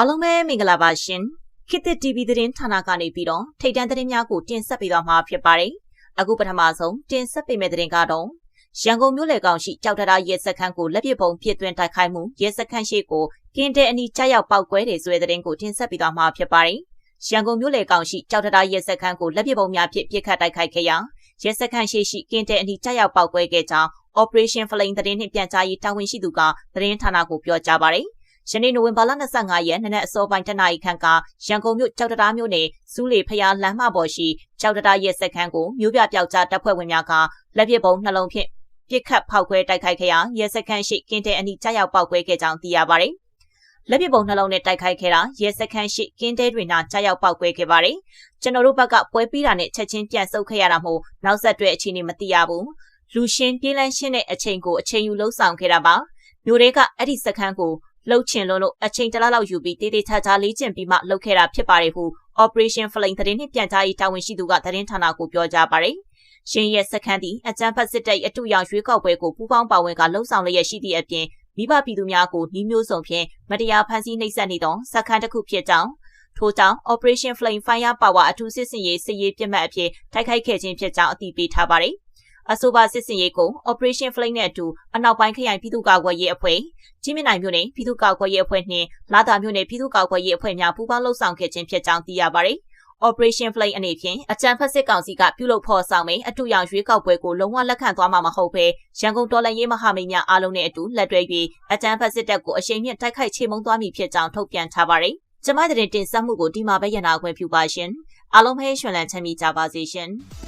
အားလုံးပဲမင်္ဂလာပါရှင်ခေတ်သစ် TV သတင်းဌာနကနေပြီးတော့ထိတ်တန့်သတင်းများကိုတင်ဆက်ပေးသွားမှာဖြစ်ပါတယ်အခုပထမဆုံးတင်ဆက်ပေးမယ့်သတင်းကတော့ရန်ကုန်မြို့လေကောင်ရှိကြောက်တရာရဲစခန်းကိုလက်ပစ်ပုံပြစ်သွင်းတိုက်ခိုက်မှုရဲစခန်းရှိကိုကင်းတဲ့အနီးကြားရောက်ပောက်ကွဲတယ်ဆိုတဲ့သတင်းကိုတင်ဆက်ပေးသွားမှာဖြစ်ပါတယ်ရန်ကုန်မြို့လေကောင်ရှိကြောက်တရာရဲစခန်းကိုလက်ပစ်ပုံများဖြင့်ပြစ်ခတ်တိုက်ခိုက်ခဲ့ရာရဲစခန်းရှိရှိကင်းတဲ့အနီးကြားရောက်ပောက်ကွဲခဲ့ကြောင်း Operation Flame သတင်းနှင့်ပြန်ကြားရေးတာဝန်ရှိသူကသတင်းဌာနကိုပြောကြားပါတယ် ယနေ့နိုဝင်ဘာလ25ရက်နေ့နက်အစောပိုင်းတနာရီခန့်ကရန်ကုန်မြို့ကြောက်တရားမြို့နယ်စူးလေဖျားလမ်းမပေါ်ရှိကြောက်တရားရဲစခန်းကိုမြို့ပြပျောက်ကြားတပ်ဖွဲ့ဝင်များကလက်ပစ်ပုံနှလုံးဖြင့်ပစ်ခတ်ဖောက်ခွဲတိုက်ခိုက်ခဲ့ရာရဲစခန်းရှိကင်းတဲ့အနီးကြားရောက်ပောက်ကွဲခဲ့ကြောင်းသိရပါတယ်။လက်ပစ်ပုံနှလုံးနဲ့တိုက်ခိုက်ခဲ့တာရဲစခန်းရှိကင်းတဲတွေနာကြားရောက်ပောက်ကွဲခဲ့ပါတယ်။ကျွန်တော်တို့ဘက်ကပွဲပြီးတာနဲ့ချက်ချင်းပြန်ဆုတ်ခဲ့ရတာမို့နောက်ဆက်တွဲအခြေအနေမသိရဘူး။လူရှင်ပြေးလန်းရှင်းတဲ့အချိန်ကိုအချိန်ယူလှုပ်ဆောင်ခဲ့တာပါ။မြို့တွေကအဲ့ဒီစခန်းကို လှုပ်ချင်လို့လို့အချိန်တလားလောက်ယူပြီးတေးသေးချာချာလေးကျင့်ပြီးမှလှုပ်ခဲ့တာဖြစ်ပါတယ်ဟု Operation Flame သတင်းနှင့်ပြန်ကြားရေးတာဝန်ရှိသူကသတင်းဌာနကိုပြောကြားပါတယ်။ရှင်ရဲ့စခန်းသည်အကြမ်းဖက်စစ်တပ်အတူရောင်ရွေးကောက်ပွဲကိုပူးပေါင်းပါဝင်ကလှုပ်ဆောင်လျက်ရှိသည့်အပြင်မိဘပြည်သူများကိုနှီးမျိုးစုံဖြင့်မတရားဖမ်းဆီးနှိပ်စက်နေသောစခန်းတစ်ခုဖြစ်ကြောင်းထို့ကြောင့် Operation Flame Fire Power အထူးစစ်စင်ရေးစစ်ရေးပြစ်မှတ်အဖြစ်တိုက်ခိုက်ခဲ့ခြင်းဖြစ်ကြောင်းအသိပေးထားပါတယ်။ အဆိုပါစစ်စင်ရေးကို Operation Flame နဲ့အတူအနောက်ပိုင်းခရိုင်ပြည်သူ့ကာကွယ်ရေးအဖွဲ့ကြီးမြင့်နိုင်မြို့နယ်ပြည်သူ့ကာကွယ်ရေးအဖွဲ့နှင့်လာသာမြို့နယ်ပြည်သူ့ကာကွယ်ရေးအဖွဲ့များပူးပေါင်းလှုပ်ဆောင်ခဲ့ခြင်းဖြစ်ကြောင်းသိရပါတယ်။ Operation Flame အနေဖြင့်အကြံဖက်စစ်ကောင်စီကပြုလုပ်ဖော်ဆောင်မယ့်အတူရောင်ရွေးကောက်ပွဲကိုလုံးဝလက်ခံသွားမှာမဟုတ်ဘဲရန်ကုန်တော်လှန်ရေးမဟာမိတ်များအားလုံးနဲ့အတူလက်တွဲပြီးအကြံဖက်စစ်တပ်ကိုအရှိန်မြင့်တိုက်ခိုက်ချေမှုန်းသွားမည်ဖြစ်ကြောင်းထုတ်ပြန်ထားပါတယ်။ကျမတဲ့တင်ဆက်မှုကိုဒီမှာပဲရနာခွင့်ပြုပါရှင်။အားလုံးပဲရှင်လန်းချမ်းမြေ့ကြပါစေရှင်။